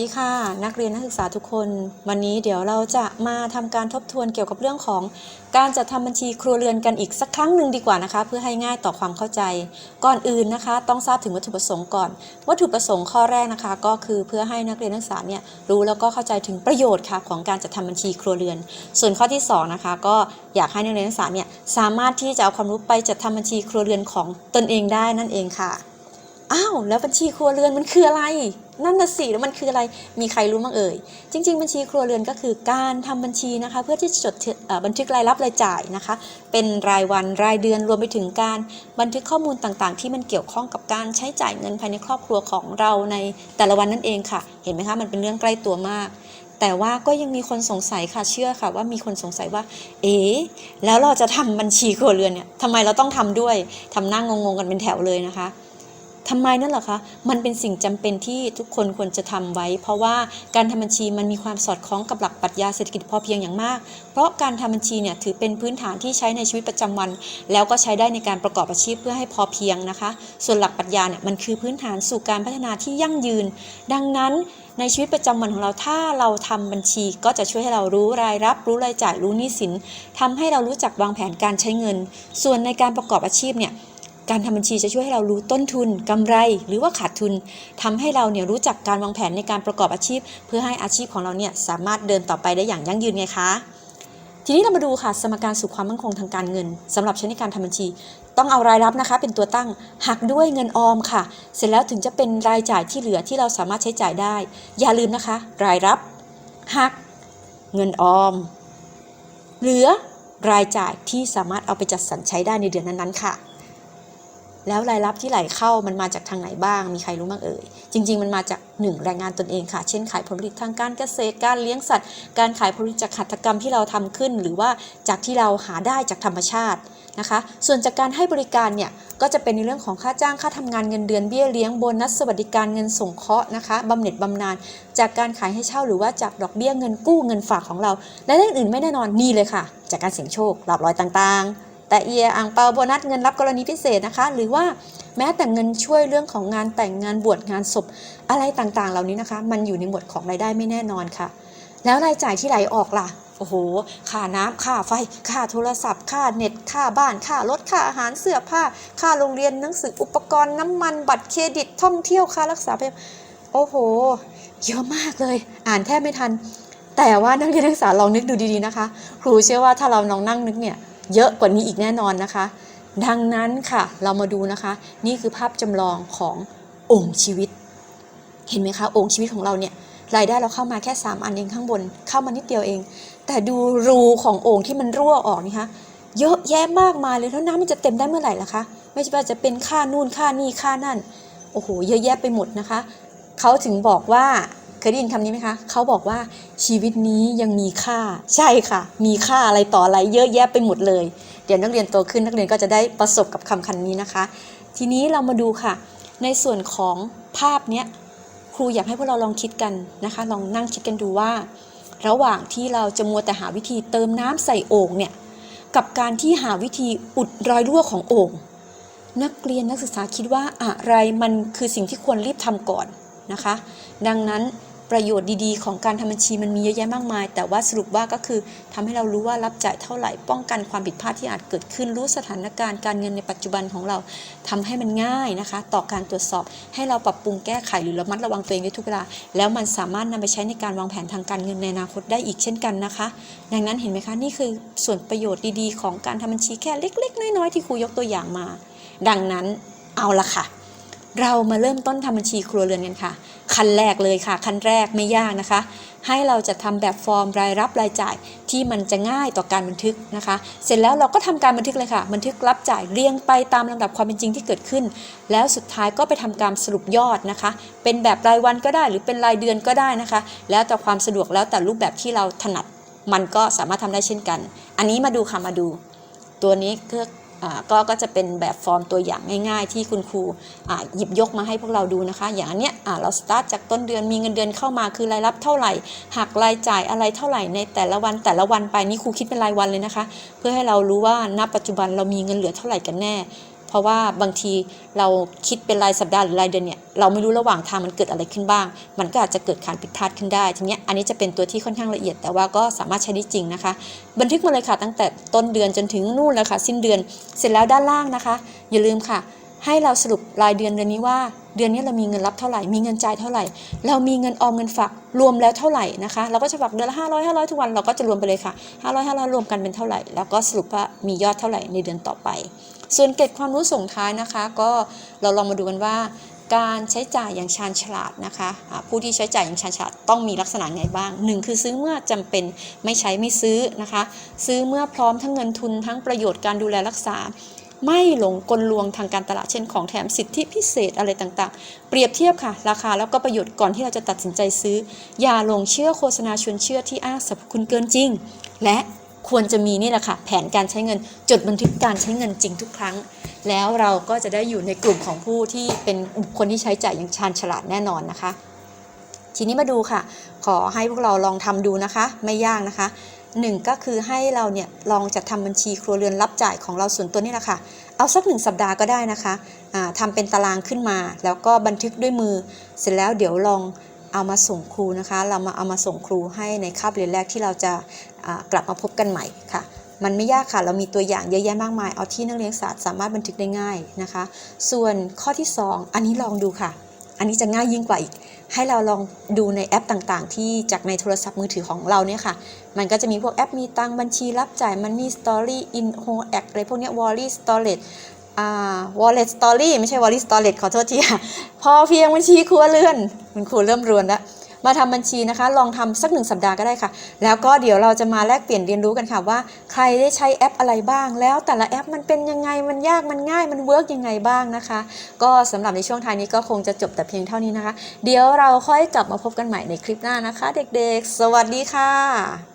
ดีค่ะนักเรียนนักศึกษาทุกคน วันนี้เดี๋ยวเราจะมาทำการทบทวนเกี่ยวกับเรื่องของการจัดทำบัญชีครัวเรือนกันอีกสักครั้งหนึ่งดีกว่านะคะ เพื่อให้ง่ายต่อความเข้าใจ ก่อนอื่นนะคะ ต้องทราบถึงวัตถุประสงค์ก่อน วัตถุประสงค์ข้อแรกนะคะ ก็คือเพื่อให้นักเรียนนักศึกษาเนี่ยรู้แล้วก็เข้าใจถึงประโยชน์ค่ะของการจัดทำบัญชีครัวเรือน ส่วนข้อที่สองนะคะก็อยากให้นักเรียนนักศึกษาเนี่ยสามารถที่จะเอาความรู้ไปจัดทำบัญชีครัวเรือนของตนเองได้นั่นเองค่ะ อ้าวแล้วบัญชีครัวเรือนมันคืออะไร นั่นน่ะสิแล้วมันคืออะไรมีใครรู้บ้างเอ่ย จริง ๆ บัญชีครัวเรือนก็คือการทำบัญชีนะคะ เพื่อที่จดบันทึกรายรับรายจ่ายนะคะ เป็นรายวันรายเดือนรวมไปถึงการบันทึกข้อมูลต่างๆ ที่มันเกี่ยวข้องกับการใช้จ่ายเงินภายในครอบครัวของเราในแต่ละวันนั่นเองค่ะ เห็นไหมคะมันเป็นเรื่องใกล้ตัวมากแต่ว่าก็ยังมีคนสงสัยค่ะเชื่อค่ะ ว่ามีคนสงสัยว่า เอ๊แล้วเราจะทำบัญชีครัวเรือนเนี่ยทำไมเราต้องทำด้วยทำหน้างงๆกันเป็นแถวเลยนะคะ ทำไมนั่นหรอคะ มันเป็นสิ่งจำเป็นที่ทุกคนควรจะทำไว้ เพราะว่าการทำบัญชีมันมีความสอดคล้องกับหลักปรัชญาเศรษฐกิจพอเพียงอย่างมาก เพราะการทำบัญชีเนี่ยถือเป็นพื้นฐานที่ใช้ในชีวิตประจำวัน แล้วก็ใช้ได้ในการประกอบอาชีพเพื่อให้พอเพียงนะคะ ส่วนหลักปรัชญาเนี่ยมันคือพื้นฐานสู่การพัฒนาที่ยั่งยืน ดังนั้นในชีวิตประจำวันของเราถ้าเราทำบัญชีก็จะช่วยให้เรารู้รายรับ รู้รายจ่ายรู้หนี้สินทำให้เรารู้จักวางแผนการใช้เงิน ส่วนในการประกอบอาชีพเนี่ย การทำบัญชีจะช่วยให้เรารู้ต้นทุนกำไร หรือว่าขาดทุนทำให้เราเนี่ยรู้จักการวางแผนในการประกอบอาชีพ เพื่อให้อาชีพของเราเนี่ยสามารถเดินต่อไปได้อย่างยั่งยืนไงคะทีนี้เรามาดูค่ะสมการสู่ความมั่นคงทางการเงินสำหรับใช้ในการทำบัญชี ต้องเอารายรับนะคะ เป็นตัวตั้งหักด้วยเงินออมค่ะ เสร็จแล้วถึงจะเป็นรายจ่ายที่เหลือที่เราสามารถใช้จ่ายได้ อย่าลืมนะคะ รายรับหัก เงินออม เหลือรายจ่ายที่สามารถเอาไปจัดสรรใช้ได้ในเดือนนั้นๆค่ะ แล้วรายรับที่ไหลเข้ามันมาจากทางไหนบ้าง มีใครรู้บ้างเอ่ย จริง ๆ มันมาจาก 1 แรงงานตนเองค่ะ เช่นขายผลผลิตทางการเกษตร การเลี้ยงสัตว์ การขายผลผลิตจากหัตถกรรมที่เราทำขึ้น หรือว่าจากที่เราหาได้จากธรรมชาตินะคะ ส่วนจากการให้บริการเนี่ย ก็จะเป็นในเรื่องของค่าจ้าง ค่าทำงาน เงินเดือน เบี้ยเลี้ยง โบนัส สวัสดิการ เงินส่งเคราะห์นะคะบำเหน็จบำนาญ จากการขายให้เช่า หรือว่าจากดอกเบี้ยเงินกู้ เงินฝากของเรา และเรื่องอื่นไม่แน่นอน นี่เลยค่ะ จากการเสี่ยงโชคหลับลอยต่างๆ แต่เอียอ่างเปาโบนัสเงินรับกรณีพิเศษนะคะ หรือว่าแม้แต่เงินช่วยเรื่องของงานแต่งงานบวชงานศพอะไรต่างๆ เหล่านี้นะคะ มันอยู่ในหมวดของรายได้ไม่แน่นอนค่ะ แล้วรายจ่ายที่ไหลออกล่ะโอ้โห ค่าน้ำค่าไฟ ค่าโทรศัพท์ ค่าเน็ต ค่าบ้าน ค่ารถ ค่าอาหารเสื้อผ้า ค่าโรงเรียนหนังสืออุปกรณ์น้ำมัน บัตรเครดิต ท่องเที่ยว ค่ารักษาพยาบาลโอ้โห เยอะมากเลย อ่านแทบไม่ทัน แต่ว่านักเรียนนักศึกษาลองนึกดูดีๆนะคะ ครูเชื่อว่าถ้าเราลองนั่งนึกเนี่ย เยอะกว่านี้อีกแน่นอนนะคะ ดังนั้นค่ะเรามาดูนะคะ นี่คือภาพจำลองขององค์ชีวิต เห็นไหมคะองค์ชีวิตของเราเนี่ยรายได้เราเข้ามาแค่ 3 อันเองข้างบนเข้ามานิดเดียวเอง แต่ดูรูของโอ่งที่มันรั่วออกนี่คะเยอะแยะมากมายเลยแล้วน้ำมันจะเต็มได้เมื่อไหร่ล่ะคะ ไม่ใช่ว่าจะเป็นค่านู่นค่านี่ค่านั่นโอ้โหเยอะแยะไปหมดนะคะ เขาถึงบอกว่า เคยได้ยินคำนี้ไหมคะเขาบอกว่าชีวิตนี้ยังมีค่า ใช่ค่ะ มีค่าอะไรต่ออะไรเยอะแยะไปหมดเลย เดี๋ยวนักเรียนโตขึ้นนักเรียนก็จะได้ประสบกับคำคันนี้นะคะ ทีนี้เรามาดูค่ะ ในส่วนของภาพเนี้ยครูอยากให้พวกเราลองคิดกันนะคะ ลองนั่งคิดกันดูว่า ระหว่างที่เราจะมัวแต่หาวิธีเติมน้ำใส่โอ่งเนี่ยกับการที่หาวิธีอุดรอยรั่วของโอ่งนักเรียนนักศึกษาคิดว่าอะไรมันคือสิ่งที่ควรรีบทำก่อนนะคะ ดังนั้น ประโยชน์ดีๆ ของการทำบัญชีมันมีเยอะแยะมากมาย แต่ว่าสรุปว่าก็คือทำให้เรารู้ว่ารับจ่ายเท่าไหร่ป้องกันความผิดพลาดที่อาจเกิดขึ้นรู้สถานการณ์การเงินในปัจจุบันของเราทำให้มันง่ายนะคะ ต่อการตรวจสอบให้เราปรับปรุงแก้ไขหรือระมัดระวังตัวเองได้ทุกเวลาแล้วมันสามารถนำไปใช้ในการวางแผนทางการเงินในอนาคตได้อีกเช่นกันนะคะ ดังนั้นเห็นไหมคะนี่คือส่วนประโยชน์ดีๆ ของการทำบัญชีแค่เล็ก ๆ น้อยๆที่ครูยกตัวอย่างมา ดังนั้นเอาละค่ะ เรามาเริ่มต้นทำบัญชีครัวเรือนกันค่ะ ขั้นแรกเลยค่ะ ขั้นแรกไม่ยากนะคะ ให้เราจะทำแบบฟอร์มรายรับรายจ่ายที่มันจะง่ายต่อการบันทึกนะคะ เสร็จแล้วเราก็ทำการบันทึกเลยค่ะ บันทึกรับจ่ายเรียงไปตามลำดับความเป็นจริงที่เกิดขึ้น แล้วสุดท้ายก็ไปทำการสรุปยอดนะคะ เป็นแบบรายวันก็ได้หรือเป็นรายเดือนก็ได้นะคะ แล้วแต่ความสะดวกแล้วแต่รูปแบบที่เราถนัด มันก็สามารถทำได้เช่นกัน อันนี้มาดูค่ะมาดู ตัวนี้ก็อ่า ก็ก็จะเป็นแบบฟอร์มตัวอย่างง่าย ๆ ที่คุณครูหยิบยกมาให้พวกเราดูนะคะ อย่างอันเนี้ยเราสตาร์ทจากต้นเดือนมีเงินเดือนเข้ามาคือรายรับเท่าไหร่หักรายจ่ายอะไรเท่าไหร่ในแต่ละวันแต่ละวันไปนี่ครูคิดเป็นรายวันเลยนะคะ เพื่อให้เรารู้ว่าณปัจจุบันเรามีเงินเหลือเท่าไหร่กันแน่ เพราะว่าบางทีเราคิดเป็นรายสัปดาห์หรือรายเดือนเนี่ยเราไม่รู้ระหว่างทางมันเกิดอะไรขึ้นบ้าง มันก็อาจจะเกิดการผิดพลาดขึ้นได้ทีนี้อันนี้จะเป็นตัวที่ค่อนข้างละเอียด แต่ว่าก็สามารถใช้ได้จริงนะคะ บันทึกมาเลยค่ะตั้งแต่ต้นเดือนจนถึงนู่นแล้วค่ะสิ้นเดือนเสร็จแล้วด้านล่างนะคะ อย่าลืมค่ะ ให้เราสรุปรายเดือนเดือนนี้ว่า เดือนนี้เรามีเงินรับเท่าไหร่ มีเงินจ่ายเท่าไหร่ เรามีเงินออมเงินฝากรวมแล้วเท่าไหร่นะคะ เราก็จะฝากเดือนละห้าร้อยห้าร้อยทุกวัน เราก็จะรวมไปเลยค่ะห้าร้อยห้าร้อยรวมกันเป็นเท่าไหร่ แล้วก็สรุปว่ามียอดเท่าไหร่ในเดือนต่อไป ส่วนเกร็ดความรู้ส่งท้ายนะคะ ก็เราลองมาดูกันว่า การใช้จ่ายอย่างชาญฉลาดนะคะ ผู้ที่ใช้จ่ายอย่างชาญฉลาดต้องมีลักษณะไงบ้างหนึ่งคือซื้อเมื่อจำเป็นไม่ใช้ไม่ซื้อนะคะ ซื้อเมื่อพร้อมทั้งเงินทุนทั้งประโยชน์การดูแลรักษา ไม่หลงกลลวงทางการตลาดเช่นของแถมสิทธิพิเศษอะไรต่างๆ เปรียบเทียบค่ะ ราคาแล้วก็ประโยชน์ก่อนที่เราจะตัดสินใจซื้อ อย่าหลงเชื่อโฆษณาชวนเชื่อที่อ้างสรรพคุณเกินจริง และควรจะมีนี่แหละค่ะแผนการใช้เงินจดบันทึกการใช้เงินจริงทุกครั้ง แล้วเราก็จะได้อยู่ในกลุ่มของผู้ที่เป็นบุคคลที่ใช้จ่ายอย่างชาญฉลาดแน่นอนนะคะ ทีนี้มาดูค่ะ ขอให้พวกเราลองทำดูนะคะ ไม่ยากนะคะ หนึ่งก็คือให้เราเนี่ยลองจัดทำบัญชีครัวเรือนรับจ่ายของเราส่วนตัวนี่แหละค่ะ เอาสักหนึ่งสัปดาห์ก็ได้นะคะอ่าทำเป็นตารางขึ้นมา แล้วก็บันทึกด้วยมือ เสร็จแล้วเดี๋ยวลองเอามาส่งครูนะคะ เรามาเอามาส่งครูให้ในคาบเรียนแรกที่เราจะกลับมาพบกันใหม่ค่ะ มันไม่ยากค่ะ เรามีตัวอย่างเยอะแยะมากมาย เอาที่นักเรียนศาสตร์สามารถบันทึกได้ง่ายนะคะ ส่วนข้อที่ 2 อันนี้ลองดูค่ะ อันนี้จะง่ายยิ่งกว่าอีก ให้เราลองดูในแอปต่างๆ ที่จากในโทรศัพท์มือถือของเราเนี่ยค่ะ มันก็จะมีพวกแอปมีตังบัญชีรับจ่ายมันนี่สตอรี่อินโฮแอคอะไรพวกนี้วอลลี่สตอเรจอ่าวอลเล็ตสตอรี่ไม่ใช่วอลลี่สตอเรจขอโทษทีค่ะ พอเพียงบัญชีครัวเรือน มันครูเริ่มรวนแล้ว มาทำบัญชีนะคะ ลองทำสักหนึ่งสัปดาห์ก็ได้ค่ะ แล้วก็เดี๋ยวเราจะมาแลกเปลี่ยนเรียนรู้กันค่ะว่า ใครได้ใช้แอปอะไรบ้าง แล้วแต่ละแอปมันเป็นยังไงมันยากมันง่ายมันเวิร์กยังไงบ้างนะคะ ก็สำหรับในช่วงท้ายนี้ก็คงจะจบแต่เพียงเท่านี้นะคะ เดี๋ยวเราค่อยกลับมาพบกันใหม่ในคลิปหน้านะคะ เด็กๆ สวัสดีค่ะ